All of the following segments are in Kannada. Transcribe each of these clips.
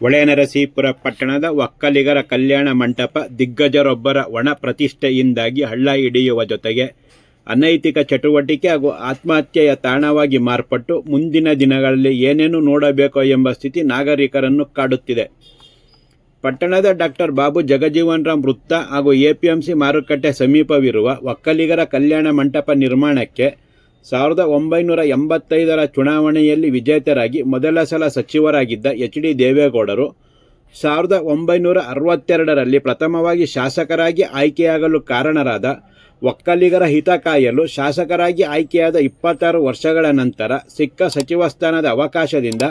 ಹೊಳೆನರಸೀಪುರ ಪಟ್ಟಣದ ಒಕ್ಕಲಿಗರ ಕಲ್ಯಾಣ ಮಂಟಪ ದಿಗ್ಗಜರೊಬ್ಬರ ಒಣ ಪ್ರತಿಷ್ಠೆಯಿಂದಾಗಿ ಹಳ್ಳ ಹಿಡಿಯುವ ಜೊತೆಗೆ ಅನೈತಿಕ ಚಟುವಟಿಕೆ ಹಾಗೂ ಆತ್ಮಹತ್ಯೆಯ ತಾಣವಾಗಿ ಮಾರ್ಪಟ್ಟು ಮುಂದಿನ ದಿನಗಳಲ್ಲಿ ಏನೇನು ನೋಡಬೇಕೋ ಎಂಬ ಸ್ಥಿತಿ ನಾಗರಿಕರನ್ನು ಕಾಡುತ್ತಿದೆ. ಪಟ್ಟಣದ ಡಾಕ್ಟರ್ ಬಾಬು ಜಗಜೀವನ್ ರಾಮ್ ವೃತ್ತ ಹಾಗೂ ಎಪಿಎಂಸಿ ಮಾರುಕಟ್ಟೆ ಸಮೀಪವಿರುವ ಒಕ್ಕಲಿಗರ ಕಲ್ಯಾಣ ಮಂಟಪ ನಿರ್ಮಾಣಕ್ಕೆ ಸಾವಿರದ ಒಂಬೈನೂರ ಎಂಬತ್ತೈದರ ಚುನಾವಣೆಯಲ್ಲಿ ವಿಜೇತರಾಗಿ ಮೊದಲ ಸಲ ಸಚಿವರಾಗಿದ್ದ ಎಚ್ ಡಿ ದೇವೇಗೌಡರು ಸಾವಿರದ ಒಂಬೈನೂರ ಅರವತ್ತೆರಡರಲ್ಲಿ ಪ್ರಥಮವಾಗಿ ಶಾಸಕರಾಗಿ ಆಯ್ಕೆಯಾಗಲು ಕಾರಣರಾದ ಒಕ್ಕಲಿಗರ ಹಿತ ಕಾಯಲು ಶಾಸಕರಾಗಿ ಆಯ್ಕೆಯಾದ ಇಪ್ಪತ್ತಾರು ವರ್ಷಗಳ ನಂತರ ಸಿಕ್ಕ ಸಚಿವ ಸ್ಥಾನದ ಅವಕಾಶದಿಂದ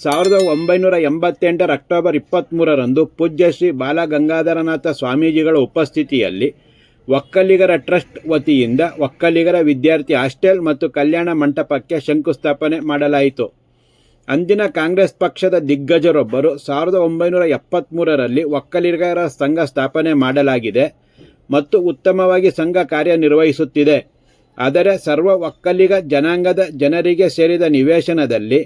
ಸಾವಿರದ ಒಂಬೈನೂರ ಎಂಬತ್ತೆಂಟರ ಅಕ್ಟೋಬರ್ ಇಪ್ಪತ್ತ್ಮೂರರಂದು ಪೂಜ್ಯ ಶ್ರೀ ಬಾಲಗಂಗಾಧರನಾಥ ಸ್ವಾಮೀಜಿಗಳ ಉಪಸ್ಥಿತಿಯಲ್ಲಿ ಒಕ್ಕಲಿಗರ ಟ್ರಸ್ಟ್ ವತಿಯಿಂದ ಒಕ್ಕಲಿಗರ ವಿದ್ಯಾರ್ಥಿ ಹಾಸ್ಟೆಲ್ ಮತ್ತು ಕಲ್ಯಾಣ ಮಂಟಪಕ್ಕೆ ಶಂಕುಸ್ಥಾಪನೆ ಮಾಡಲಾಯಿತು. ಅಂದಿನ ಕಾಂಗ್ರೆಸ್ ಪಕ್ಷದ ದಿಗ್ಗಜರೊಬ್ಬರು ಸಾವಿರದ ಒಂಬೈನೂರ ಎಪ್ಪತ್ತ್ಮೂರರಲ್ಲಿ ಒಕ್ಕಲಿಗರ ಸಂಘ ಸ್ಥಾಪನೆ ಮಾಡಲಾಗಿದೆ ಮತ್ತು ಉತ್ತಮವಾಗಿ ಸಂಘ ಕಾರ್ಯನಿರ್ವಹಿಸುತ್ತಿದೆ ಆದರೆ ಸರ್ವ ಒಕ್ಕಲಿಗ ಜನಾಂಗದ ಜನರಿಗೆ ಸೇರಿದ ನಿವೇಶನದಲ್ಲಿ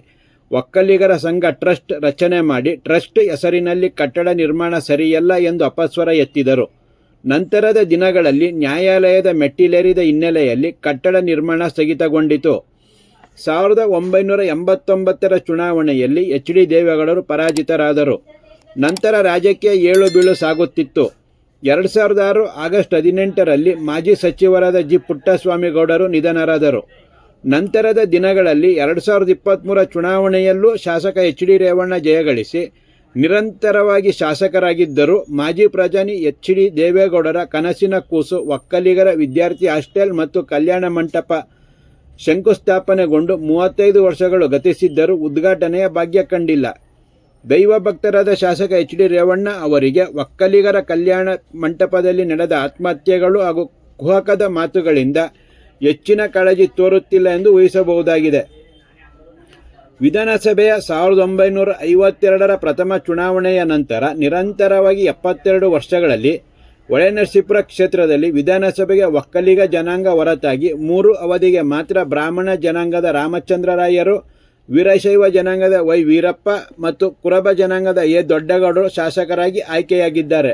ಒಕ್ಕಲಿಗರ ಸಂಘ ಟ್ರಸ್ಟ್ ರಚನೆ ಮಾಡಿ ಟ್ರಸ್ಟ್ ಹೆಸರಿನಲ್ಲಿ ಕಟ್ಟಡ ನಿರ್ಮಾಣ ಸರಿಯಲ್ಲ ಎಂದು ಅಪಸ್ವರ ಎತ್ತಿದರು. ನಂತರದ ದಿನಗಳಲ್ಲಿ ನ್ಯಾಯಾಲಯದ ಮೆಟ್ಟಿಲೇರಿದ ಹಿನ್ನೆಲೆಯಲ್ಲಿ ಕಟ್ಟಡ ನಿರ್ಮಾಣ ಸ್ಥಗಿತಗೊಂಡಿತು. ಸಾವಿರದ ಒಂಬೈನೂರ ಎಂಬತ್ತೊಂಬತ್ತರ ಚುನಾವಣೆಯಲ್ಲಿ ಎಚ್ ಡಿ ದೇವೇಗೌಡರು ಪರಾಜಿತರಾದರು. ನಂತರ ರಾಜಕೀಯ ಏಳು ಬೀಳು ಸಾಗುತ್ತಿತ್ತು. ಎರಡು ಸಾವಿರದ ಆರು ಆಗಸ್ಟ್ ಹದಿನೆಂಟರಲ್ಲಿ ಮಾಜಿ ಸಚಿವರಾದ ಜಿ ಪುಟ್ಟಸ್ವಾಮಿಗೌಡರು ನಿಧನರಾದರು. ನಂತರದ ದಿನಗಳಲ್ಲಿ ಎರಡು ಸಾವಿರದ ಇಪ್ಪತ್ತ್ಮೂರ ಚುನಾವಣೆಯಲ್ಲೂ ಶಾಸಕ ಎಚ್ ಡಿ ರೇವಣ್ಣ ಜಯಗಳಿಸಿ ನಿರಂತರವಾಗಿ ಶಾಸಕರಾಗಿದ್ದರು ಮಾಜಿ ಪ್ರಧಾನಿ ಎಚ್ ಡಿ ದೇವೇಗೌಡರ ಕನಸಿನ ಕೂಸು ಒಕ್ಕಲಿಗರ ವಿದ್ಯಾರ್ಥಿ ಹಾಸ್ಟೆಲ್ ಮತ್ತು ಕಲ್ಯಾಣ ಮಂಟಪ ಶಂಕುಸ್ಥಾಪನೆಗೊಂಡು ಮೂವತ್ತೈದು ವರ್ಷಗಳು ಗತಿಸಿದ್ದರೂ ಉದ್ಘಾಟನೆಯ ಭಾಗ್ಯ ಕಂಡಿಲ್ಲ. ದೈವ ಭಕ್ತರಾದ ಶಾಸಕ ಎಚ್ ಡಿ ರೇವಣ್ಣ ಅವರಿಗೆ ಒಕ್ಕಲಿಗರ ಕಲ್ಯಾಣ ಮಂಟಪದಲ್ಲಿ ನಡೆದ ಆತ್ಮಹತ್ಯೆಗಳು ಹಾಗೂ ಕುಹಕದ ಮಾತುಗಳಿಂದ ಹೆಚ್ಚಿನ ಕಾಳಜಿ ತೋರುತ್ತಿಲ್ಲ ಎಂದು ಊಹಿಸಬಹುದಾಗಿದೆ. ವಿಧಾನಸಭೆಯ ಸಾವಿರದ ಒಂಬೈನೂರ ಐವತ್ತೆರಡರ ಪ್ರಥಮ ಚುನಾವಣೆಯ ನಂತರ ನಿರಂತರವಾಗಿ ಎಪ್ಪತ್ತೆರಡು ವರ್ಷಗಳಲ್ಲಿ ಹೊಳೆನರಸೀಪುರ ಕ್ಷೇತ್ರದಲ್ಲಿ ವಿಧಾನಸಭೆಗೆ ಒಕ್ಕಲಿಗ ಜನಾಂಗ ಹೊರತಾಗಿ ಮೂರು ಅವಧಿಗೆ ಮಾತ್ರ ಬ್ರಾಹ್ಮಣ ಜನಾಂಗದ ರಾಮಚಂದ್ರರಾಯರು, ವೀರಶೈವ ಜನಾಂಗದ ವೈ ವೀರಪ್ಪ ಮತ್ತು ಕುರಬ ಜನಾಂಗದ ಎ. ದೊಡ್ಡಗೌಡರು ಶಾಸಕರಾಗಿ ಆಯ್ಕೆಯಾಗಿದ್ದಾರೆ.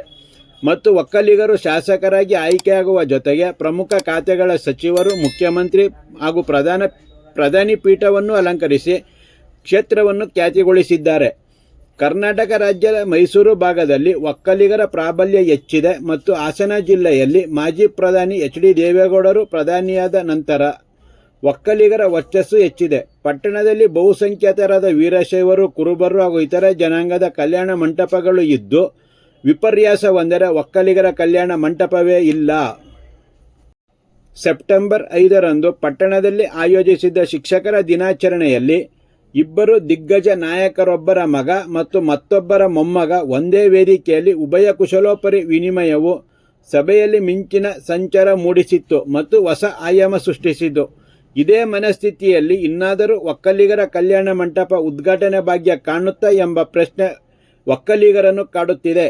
ಮತ್ತು ಒಕ್ಕಲಿಗರು ಶಾಸಕರಾಗಿ ಆಯ್ಕೆಯಾಗುವ ಜೊತೆಗೆ ಪ್ರಮುಖ ಖಾತೆಗಳ ಸಚಿವರು, ಮುಖ್ಯಮಂತ್ರಿ ಹಾಗೂ ಪ್ರಧಾನ ಪ್ರಧಾನಿ ಪೀಠವನ್ನು ಅಲಂಕರಿಸಿ ಕ್ಷೇತ್ರವನ್ನು ಖ್ಯಾತಿಗೊಳಿಸಿದ್ದಾರೆ ಕರ್ನಾಟಕ ರಾಜ್ಯದ ಮೈಸೂರು ಭಾಗದಲ್ಲಿ ಒಕ್ಕಲಿಗರ ಪ್ರಾಬಲ್ಯ ಹೆಚ್ಚಿದೆ ಮತ್ತು ಹಾಸನ ಜಿಲ್ಲೆಯಲ್ಲಿ ಮಾಜಿ ಪ್ರಧಾನಿ ಎಚ್ ಡಿ ದೇವೇಗೌಡರು ಪ್ರಧಾನಿಯಾದ ನಂತರ ಒಕ್ಕಲಿಗರ ವರ್ಚಸ್ಸು ಹೆಚ್ಚಿದೆ. ಪಟ್ಟಣದಲ್ಲಿ ಬಹುಸಂಖ್ಯಾತರಾದ ವೀರಶೈವರು, ಕುರುಬರು ಹಾಗೂ ಇತರ ಜನಾಂಗದ ಕಲ್ಯಾಣ ಮಂಟಪಗಳು ಇದ್ದು, ವಿಪರ್ಯಾಸವೆಂದರೆ ಒಕ್ಕಲಿಗರ ಕಲ್ಯಾಣ ಮಂಟಪವೇ ಇಲ್ಲ. ಸೆಪ್ಟೆಂಬರ್ ಐದರಂದು ಪಟ್ಟಣದಲ್ಲಿ ಆಯೋಜಿಸಿದ್ದ ಶಿಕ್ಷಕರ ದಿನಾಚರಣೆಯಲ್ಲಿ ಇಬ್ಬರು ದಿಗ್ಗಜ ನಾಯಕರೊಬ್ಬರ ಮಗ ಮತ್ತು ಮತ್ತೊಬ್ಬರ ಮೊಮ್ಮಗ ಒಂದೇ ವೇದಿಕೆಯಲ್ಲಿ ಉಭಯ ಕುಶಲೋಪರಿ ವಿನಿಮಯವು ಸಭೆಯಲ್ಲಿ ಮಿಂಚಿನ ಸಂಚಾರ ಮೂಡಿಸಿತ್ತು ಮತ್ತು ಹೊಸ ಆಯಾಮ ಸೃಷ್ಟಿಸಿತು. ಇದೇ ಮನಸ್ಥಿತಿಯಲ್ಲಿ ಇನ್ನಾದರೂ ಒಕ್ಕಲಿಗರ ಕಲ್ಯಾಣ ಮಂಟಪ ಉದ್ಘಾಟನೆ ಭಾಗ್ಯ ಕಾಣುತ್ತಾ ಎಂಬ ಪ್ರಶ್ನೆ ಒಕ್ಕಲಿಗರನ್ನು ಕಾಡುತ್ತಿದೆ.